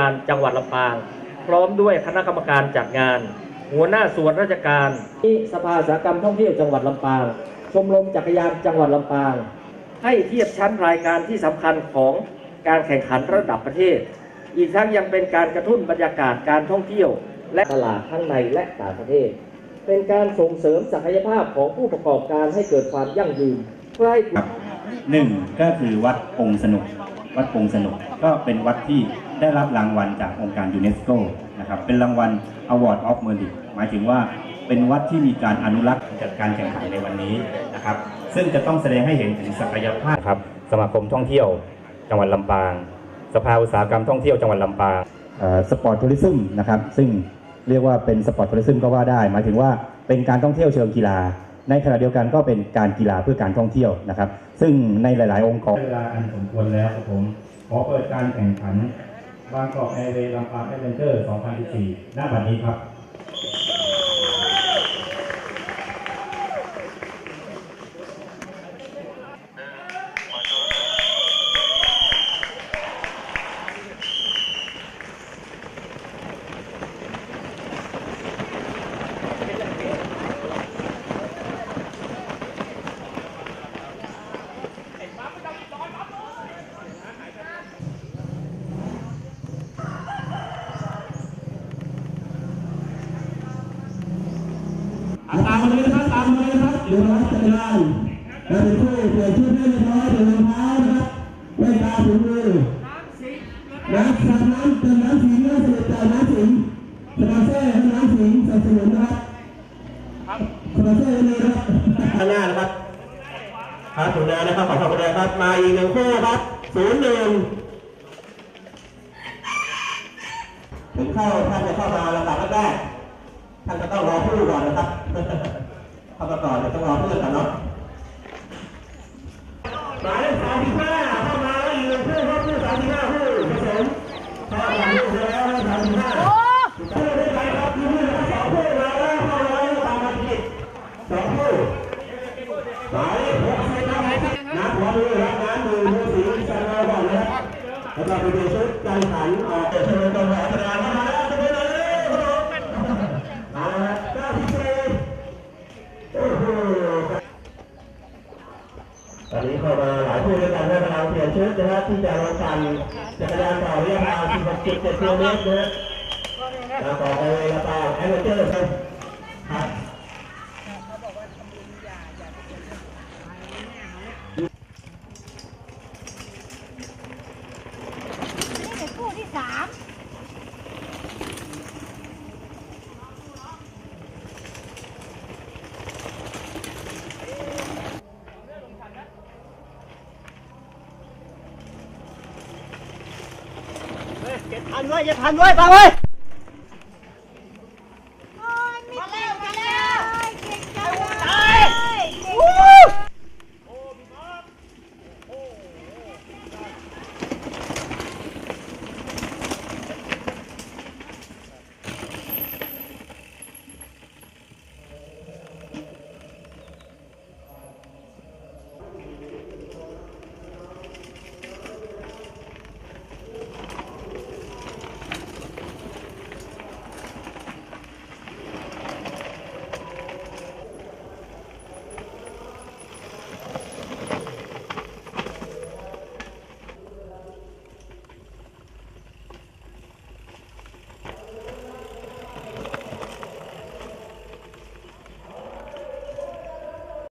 การจังหวัดลำปาง พร้อมด้วยคณะกรรมการจัดงาน หัวหน้าส่วนราชการที่สภาสาหกรรมท่องเที่ยวจังหวัดลำปาง ชมรมจักรยานจังหวัดลำปาง ให้เทียบชั้นรายการที่สำคัญของการแข่งขันระดับประเทศ อีกทั้งยังเป็นการกระตุ้นบรรยากาศการท่องเที่ยว และตลาดทั้งในและต่างประเทศ เป็นการส่งเสริมศักยภาพของผู้ประกอบการให้เกิดความยั่งยืนเพื่อให้ครับหนึ่งก็คือวัดองค์สนุก วัดองค์สนุกก็เป็นวัดที่ ได้รับรางวัลจากองค์การยูเนสโกนะครับเป็นรางวัล Award of Merit หมายถึงว่าเป็นวัดที่มีการอนุรักษ์จัดการแข่งขันในวันนี้นะครับ ซึ่งจะต้องแสดงให้เห็นถึงศักยภาพครับสมาคมท่องเที่ยวจังหวัดลำปาง สภาอุตสาหกรรมท่องเที่ยวจังหวัดลำปางสปอร์ตทัวริซึมนะครับซึ่งเรียกว่าเป็นสปอร์ตทัวริซึมก็ว่าได้ หมายถึงว่าเป็นการท่องเที่ยวเชิงกีฬา ในขณะเดียวกันก็เป็นการกีฬาเพื่อการท่องเที่ยวนะครับ ซึ่งในหลาย ๆ องค์กรเวลาอันสมควรแล้วครับผมขอเปิดการแข่งขัน บางกอกแอร์เวย์ลำปางแอดเวนเจอร์ 2014 หน้าบัดนี้ครับ อะตามมาเลยนะครับตามมาเลยนะครับเดี๋ยวเราจัดการแล้วเป็นผู้เปลี่ยนชุดให้เรียบร้อยเปลี่ยนรองเท้านะครับแว่นตาถุงมือน้ำสับน้ำเติมน้ำสิงน้ำเสด็จจ่ายน้ำสิงสปอนเซอร์ให้น้ำสิงสนับสนุนนะครับสปอนเซอร์เลยนะครับข้างหน้านะครับครับถุงนานะครับขอขอบคุณนะครับมาอีกหนึ่งคู่ครับศูนย์หนึ่งถึงเข้าท่านจะเข้ามาลำดับแรกท่านก็ต้อง รอผู้ก่อนนะครับเข้ามาก่อนเดี๋ยวต้องรอเพื่อนก่อนเนาะหมายเลขสามสิบห้าเข้ามาแล้วอยู่ผู้ครับผู้สามสิบห้าผู้ผสมเข้ามาผู้แล้วสามสิบห้าผู้ได้ไปครับมีผู้นะครับสองผู้มาแล้วเข้ามาแล้วตามมาติดสองผู้หมายเลขหกสิบนะครับน้ำหัวมือครับน้ำมือมือสีสันเราก่อนนะครับแล้วก็ไปเปลี่ยนชุดการขันออกเชิญตรงหอแสดงเข้ามาแล้วจะไปเลยครับผม เอาละเก้าสิบสี่โอ้โหตอนนี้เข้ามาหลายผู้ด้วยกันนะกำลังเปลี่ยน ชุดนะฮะที่จะลงกันจักรยานต่อเรียกมา16.7กิโลเมตรนะฮะแล้วต่อไปละตาแอดเวนเจอร์ครับครับนี่เป็น คู่าทันไว้อย่าทันไว้ตามไว้